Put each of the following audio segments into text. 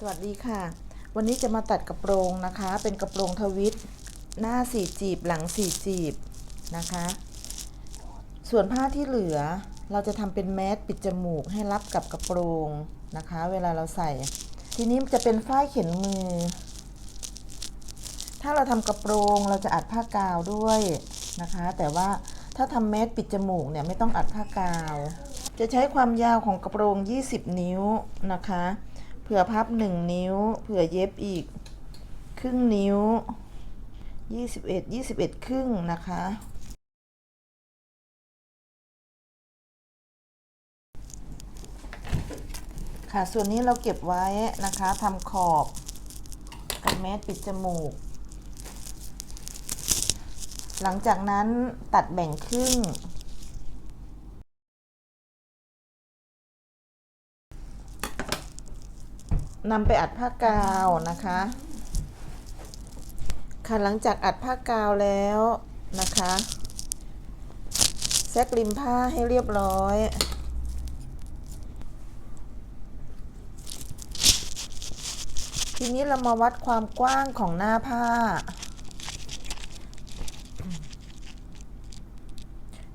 สวัสดีค่ะ วันนี้จะมาตัดกระโปรงนะคะ เป็นกระโปรงทวิต หน้าสี่จีบหลังสี่จีบนะคะ ส่วนผ้าที่เหลือเราจะทำเป็นแมสปิดจมูกให้รับกับกระโปรงนะคะ เวลาเราใส่ ทีนี้จะเป็นฝ้ายเข็นมือ ถ้าเราทำกระโปรงเราจะอัดผ้ากาวด้วยนะคะ แต่ว่าถ้าทำแมสปิดจมูกเนี่ยไม่ต้องอัดผ้ากาว จะใช้ความยาวของกระโปรง 20 นิ้วนะคะ เผื่อพับ1นิ้ว เผื่อเย็บอีก ครึ่งนิ้ว21 21ครึ่งนะคะ ค่ะส่วนนี้เราเก็บไว้นะคะทำขอบกับแมสปิดจมูก หลังจากนั้นตัดแบ่งครึ่ง นำไปอัดผ้ากาวนะคะ ค่ะหลังจากอัดผ้ากาวแล้วนะคะแซกริมผ้าให้เรียบร้อยทีนี้เรามาวัดความกว้างของหน้าผ้า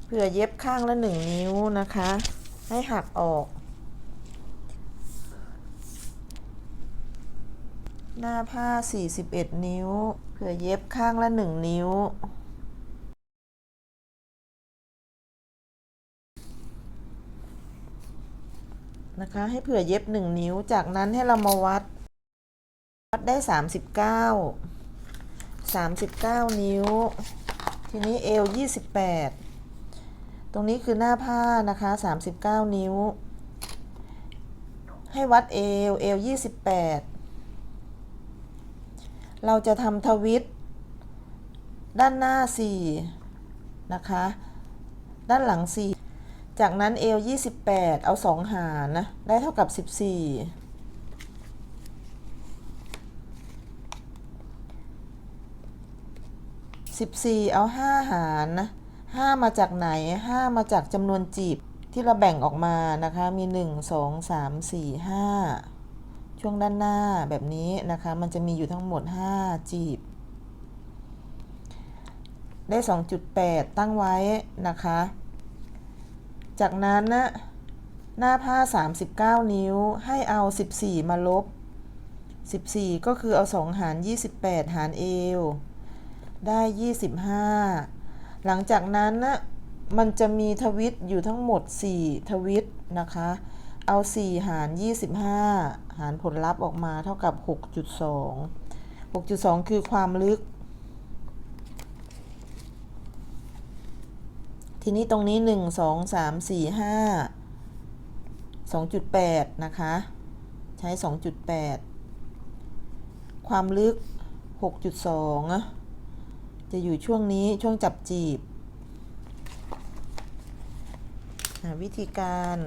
เผื่อเย็บข้างละหนึ่งนิ้วนะคะ ให้หักออก หน้าผ้า 41 นิ้ว เผื่อเย็บข้างละ 1 นิ้ว นะคะ ให้เผื่อเย็บ 1 นิ้ว จากนั้นให้เรามาวัด วัดได้ 39 39 นิ้ว ทีนี้เอว 28 ตรงนี้คือหน้าผ้านะคะ 39 นิ้ว ให้วัดเอว เอว 28 เราจะทำทวิต ด้านหน้า 4 นะคะ ด้านหลัง 4 จากนั้นเอว28 เอา 2 หารนะ ได้เท่ากับ 14 14เอา5หารนะ5มาจากไหน5มาจากจำนวนจีบที่เราแบ่งออกมานะคะ มี1 2 3 4 5 ช่วงด้านหน้าแบบนี้นะคะ มันจะมีอยู่ทั้งหมด 5 จีบ ได้ 2.8 ตั้งไว้นะคะ จากนั้นนะหน้าผ้า 39 นิ้วให้เอา 14 มาลบ 14 ก็คือเอา 2 หาร 28 หารเอว ได้ 25 หลังจากนั้นนะมันจะมีทวิตอยู่ทั้งหมด 4 ทวิตนะคะ เอา 4 หาร 25 หารผลลัพธ์ออกมาเท่ากับ 6.2 6.2 คือความลึก ทีนี้ตรงนี้ 1 2 3 4 5 2.8 นะคะ ใช้ 2.8 ความลึก 6.2 จะอยู่ช่วงนี้ช่วงจับจีบ วิธีการ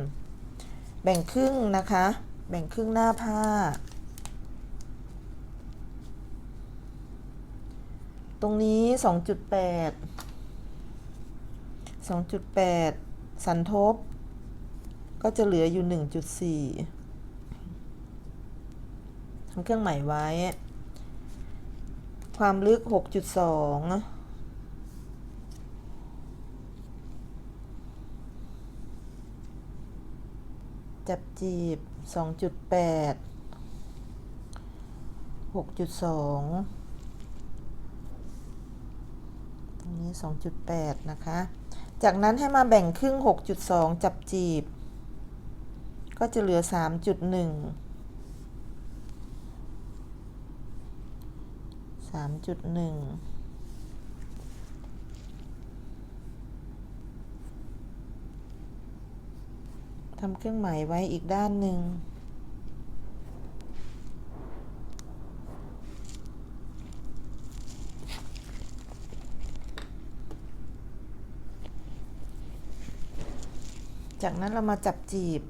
แบ่งครึ่งนะคะ แบ่งครึ่งหน้าผ้า ตรงนี้ 2.8 2.8 สันทบ ก็จะเหลืออยู่ 1.4ทำเครื่องหมายไว้ ความลึก 6.2 จับจีบ 2.8 6.2 ตรงนี้ 2.8 นะคะ จากนั้นให้มาแบ่งครึ่ง 6.2 จับจีบ ก็จะเหลือ 3.1 3.1 ทำเครื่องหมายไว้อีกด้านหนึ่ง จากนั้นเรามาจับจีบ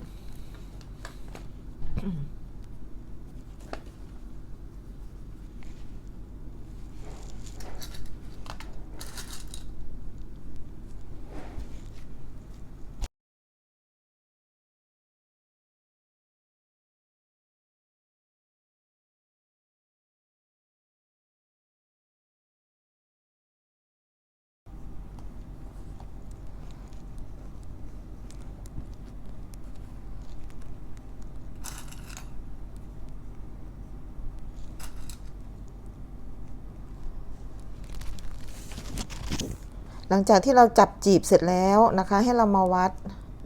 หลังจากที่เราจับจีบเสร็จแล้วนะคะ ให้เรามาวัด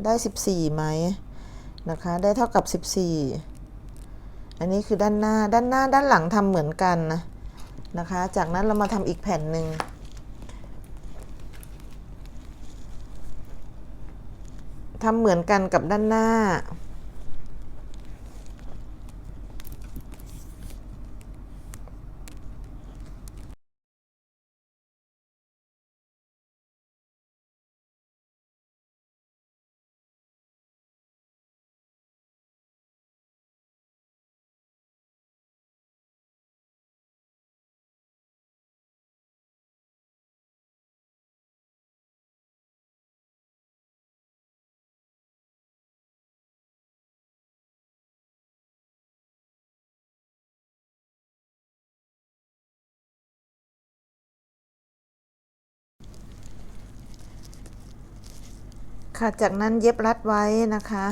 ได้ 14ไหมนะคะ ได้เท่ากับ 14 อันนี้คือด้านหน้าด้านหน้าด้านหลังทำเหมือนกันนะนะคะ จากนั้นเรามาทำอีกแผ่นหนึ่งทำเหมือนกันกับด้านหน้า ค่ะ จากนั้นเย็บรัดไว้นะคะ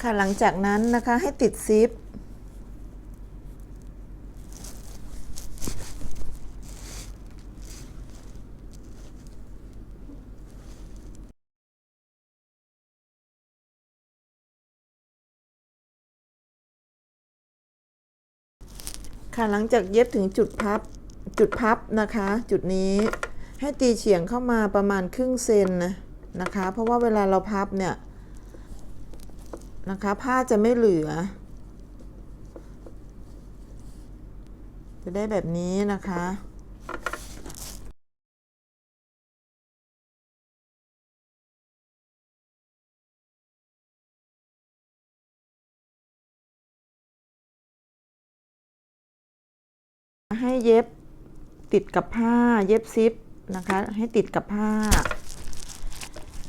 ค่ะหลังจากนั้นนะคะให้ติดซิป ค่ะหลังจากเย็บถึงจุดพับจุดพับนะคะ จุดนี้ให้ตีเฉียงเข้ามาประมาณครึ่งเซนนะนะคะ เพราะว่าเวลาเราพับเนี่ยนะคะผ้าจะไม่เหลือ จะได้แบบนี้นะคะ เย็บติดกับผ้าเย็บซิปนะคะ ให้ติดกับผ้า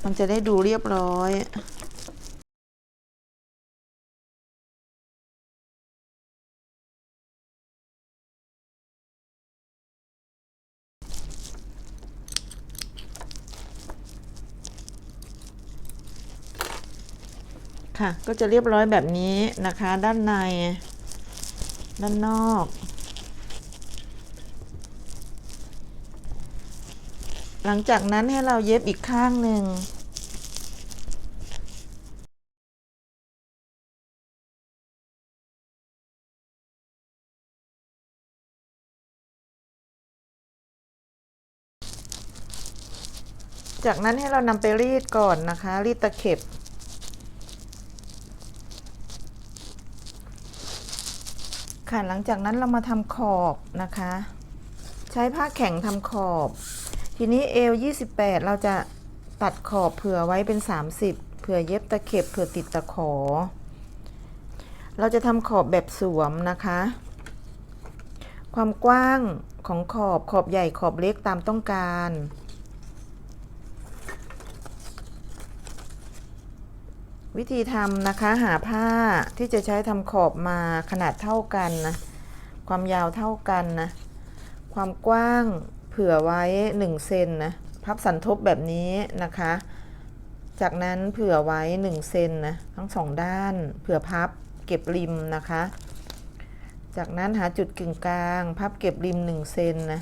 มันจะได้ดูเรียบร้อยค่ะก็จะเรียบร้อยแบบนี้นะคะ ด้านใน ด้านนอก หลังจากนั้นให้เราเย็บอีกข้างหนึ่ง จากนั้นให้เรานำไปรีดก่อนนะคะ รีดตะเข็บค่ะหลังจากนั้นเรามาทำขอบนะคะ ใช้ผ้าแข็งทำขอบ ทีนี้เอว28 เราจะตัดขอบเผื่อไว้เป็น 30 เผื่อเย็บตะเข็บเผื่อติดตะขอ เราจะทำขอบแบบสวมนะคะ ความกว้างของขอบขอบใหญ่ขอบเล็กตามต้องการวิธีทำนะคะหาผ้าที่จะใช้ทำขอบมาขนาดเท่ากันนะ ความยาวเท่ากันนะ ความกว้าง เผื่อไว้ 1 เซนนะพับสันทบแบบนี้นะคะ จากนั้นเผื่อไว้ 1 เซนนะทั้งสองด้าน เผื่อพับเก็บริมนะคะ จากนั้นหาจุดกึ่งกลาง พับเก็บริม 1 เซนนะ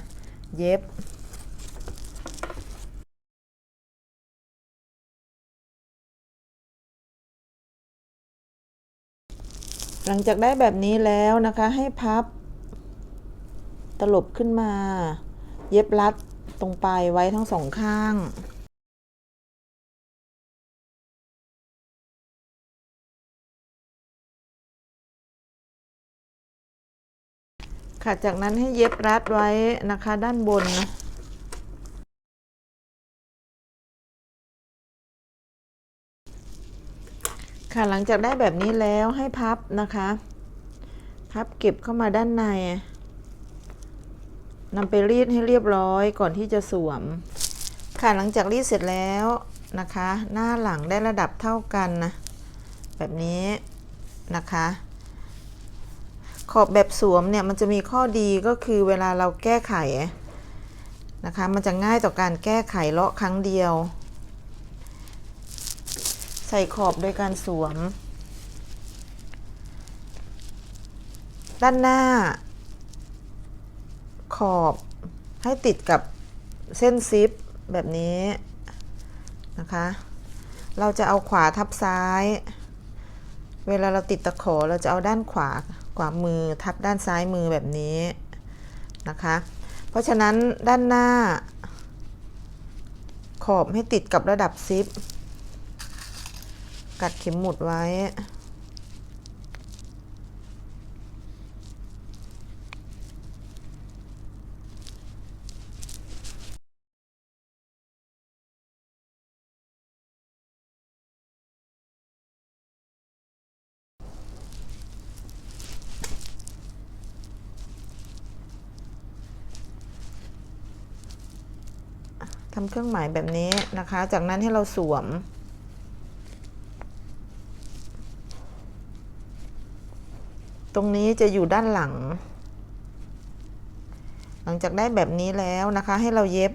เย็บหลังจากได้แบบนี้แล้วนะคะให้พับตลบขึ้นมา เย็บรัดตรงปลายไว้ทั้งสองข้างค่ะจากนั้นให้เย็บรัดไว้นะคะด้านบนนะค่ะหลังจากได้แบบนี้แล้วให้พับนะคะ พับเก็บเข้ามาด้านใน นำไปรีดให้เรียบร้อยก่อนที่จะสวม ค่ะหลังจากรีดเสร็จแล้วนะคะ หน้าหลังได้ระดับเท่ากันนะ แบบนี้นะคะ ขอบแบบสวมเนี่ยมันจะมีข้อดีก็คือเวลาเราแก้ไขนะคะ มันจะง่ายต่อการแก้ไขเลาะครั้งเดียว ใส่ขอบโดยการสวม ด้านหน้า ขอบให้ติดกับเส้นซิปแบบนี้นะคะ เราจะเอาขวาทับซ้าย เวลาเราติดตะขอเราจะเอาด้านขวาขวามือทับด้านซ้ายมือแบบนี้นะคะ เพราะฉะนั้นด้านหน้า ขอบให้ติดกับระดับซิป กัดเข็มหมุดไว้ ทำเครื่องหมายแบบนี้นะคะ จากนั้นให้เราสวม ตรงนี้จะอยู่ด้านหลัง หลังจากได้แบบนี้แล้วนะคะ ให้เราเย็บ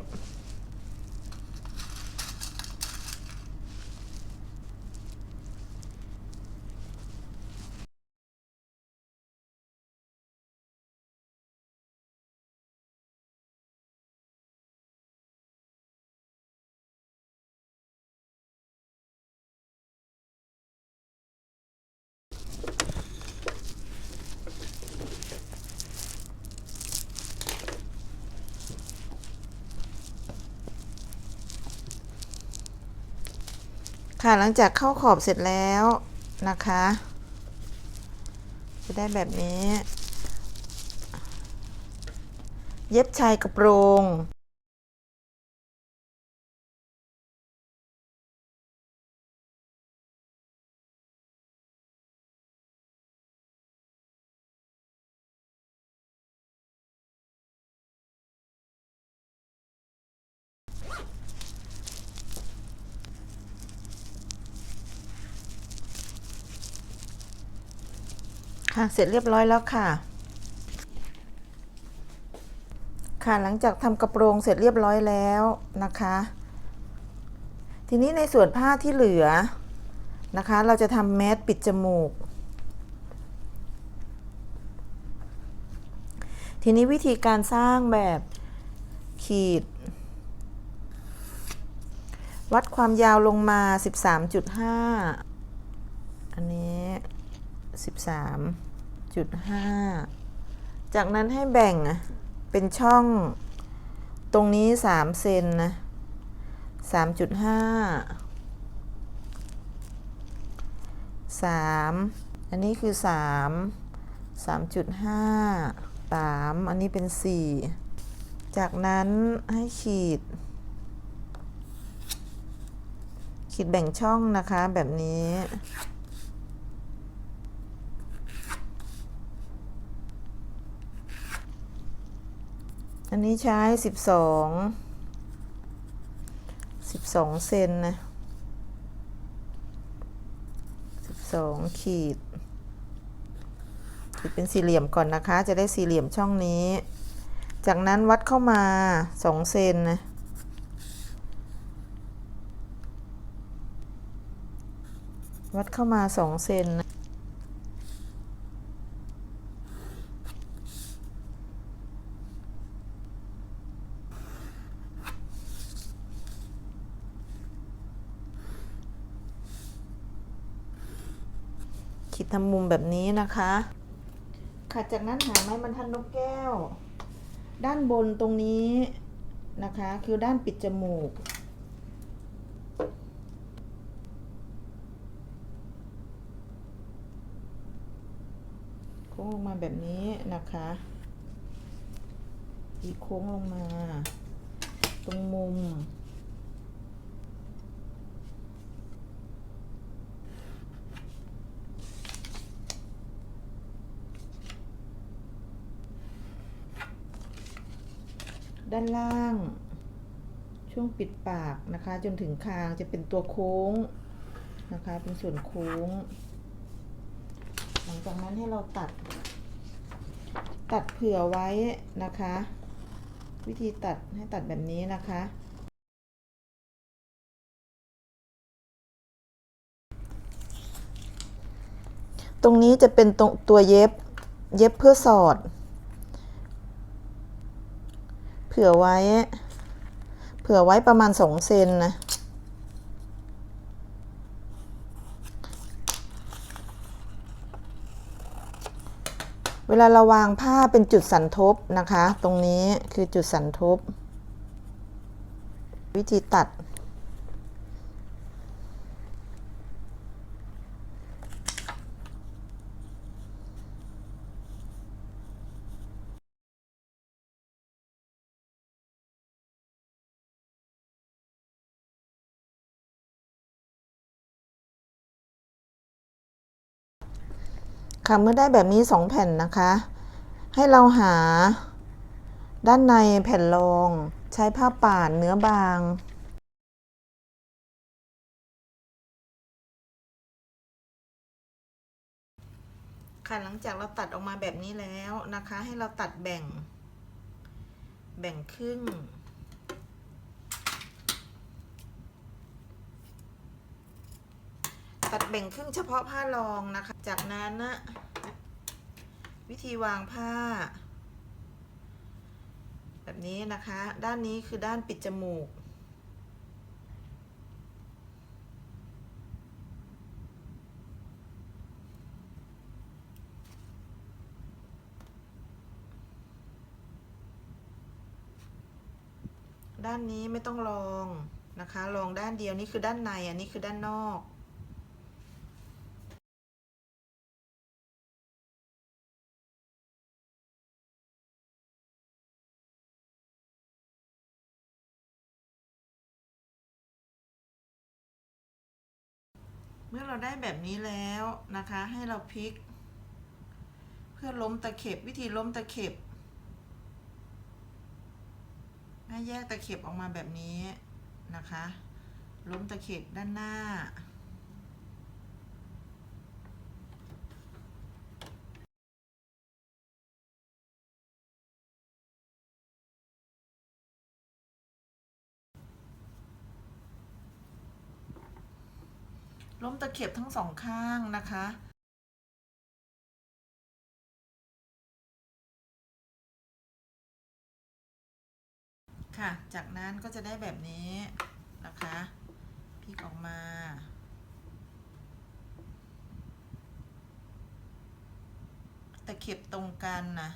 ค่ะหลังจากเข้าขอบเสร็จแล้วนะคะ จะได้แบบนี้ เย็บชายกระโปรง ค่ะเสร็จเรียบร้อยแล้วค่ะ ค่ะหลังจากทำกระโปรงเสร็จเรียบร้อยแล้วนะคะ ทีนี้ในส่วนผ้าที่เหลือนะคะ เราจะทำแมสปิดจมูก ทีนี้วิธีการสร้างแบบขีด วัดความยาวลงมา 13.5 อันนี้ 13.5 จากนั้นให้แบ่งเป็นช่องตรงนี้ 3 เซนนะ 3.5 3 อันนี้คือ 3 3.5 3 อันนี้เป็น 4 จากนั้นให้ขีด ขีดแบ่งช่องนะคะแบบนี้ อันนี้ใช้สิบสองสิบสองเซนนะสิบสองขีดขีดเป็นสี่เหลี่ยมก่อนนะคะ จะได้สี่เหลี่ยมช่องนี้ จากนั้นวัดเข้ามาสองเซนนะวัดเข้ามาสองเซนนะ ขีดทำมุม แบบนี้นะคะ ค่ะจากนั้นหาไม้บรรทัดนกแก้ว ด้านบนตรงนี้นะคะ คือด้านปิดจมูก โค้งลงมาแบบนี้นะคะอีโค้งลงมา ตรงมุม ด้านล่าง ช่วงปิดปากนะคะ จนถึงคางจะเป็นตัวโค้งนะคะ เป็นส่วนโค้ง หลังจากนั้นให้เราตัด ตัดเผื่อไว้นะคะ วิธีตัดให้ตัดแบบนี้นะคะตรงนี้จะเป็นตรงตัวเย็บ เย็บเพื่อสอด ผื่อไว้ เผื่อไว้ประมาณสองเซนนะ เวลาเราวางผ้าเป็นจุดสันทบนะคะ ตรงนี้คือจุดสันทบ วิธีตัด ค่ะเมื่อได้แบบนี้สองแผ่นนะคะ ให้เราหา ด้านในแผ่นรอง ใช้ผ้าป่านเนื้อบางค่ะหลังจากเราตัดออกมาแบบนี้แล้วนะคะ ให้เราตัดแบ่ง แบ่งครึ่ง ตัด แบ่งครึ่งเฉพาะผ้ารองนะคะ จากนั้นนะวิธีวางผ้า แบบนี้นะคะ ด้านนี้คือด้านปิดจมูก ด้านนี้ไม่ต้องลองนะคะ ลองด้านเดียวนี่คือด้านในอันนี้คือด้านนอก มื่อเราได้แบบนี้แล้วนะคะ ให้เราพลิก เพื่อล้มตะเข็บวิธีล้มตะเข็บให้แยกตะเข็บออกมาแบบนี้นะคะ ล้มตะเข็บด้านหน้า ล้มตะเข็บทั้งสองข้างนะคะค่ะ จากนั้นก็จะได้แบบนี้นะคะพลิกออกมาตะเข็บตรงกันนะ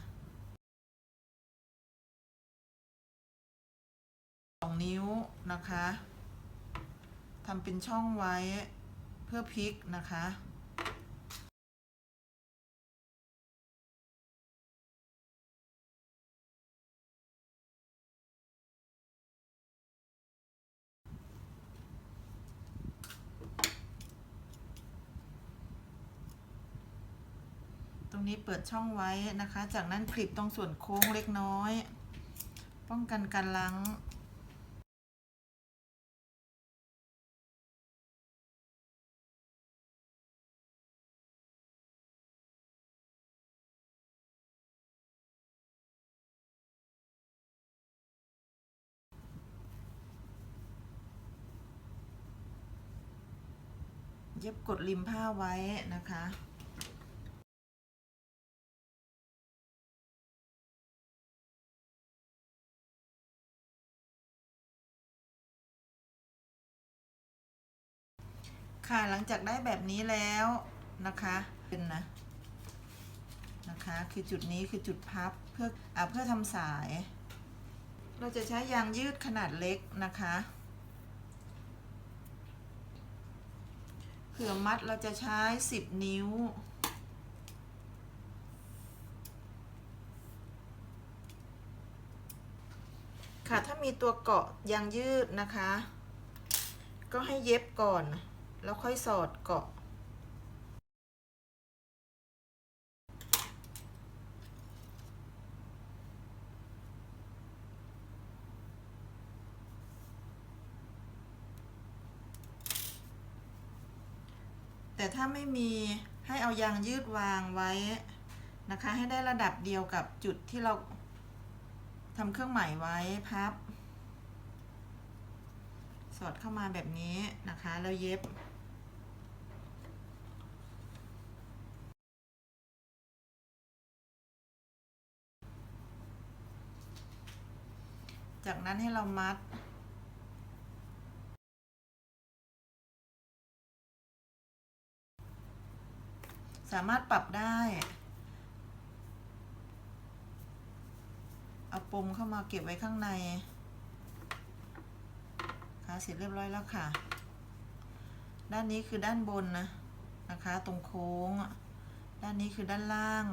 สองนิ้วนะคะทำเป็นช่องไว้ เพื่อพลิกนะคะตรงนี้เปิดช่องไว้นะคะ จากนั้นคลิปตรงส่วนโค้งเล็กน้อย ป้องกันการล้าง กดริมผ้าไว้นะคะค่ะหลังจากได้แบบนี้แล้วนะคะเป็นนะนะคะคือจุดนี้คือจุดพับเพื่ออเพื่อทำสาย เราจะใช้ยางยืดขนาดเล็กนะคะ เผื่อมัดเราจะใช้สิบนิ้ว ค่ะ ถ้ามีตัวเกาะยางยืดนะคะ ก็ให้เย็บก่อน แล้วค่อยสอดเกาะ แต่ถ้าไม่มีให้เอายางยืดวางไว้นะคะ ให้ได้ระดับเดียวกับจุดที่เราทำเครื่องหมายไว้พับ สอดเข้ามาแบบนี้นะคะแล้วเย็บจากนั้นให้เรามัด สามารถปรับได้ เอาปมเข้ามาเก็บไว้ข้างในค่ะเสร็จเรียบร้อยแล้วค่ะ ด้านนี้คือด้านบนนะนะคะ ตรงโค้ง ด้านนี้คือด้านล่าง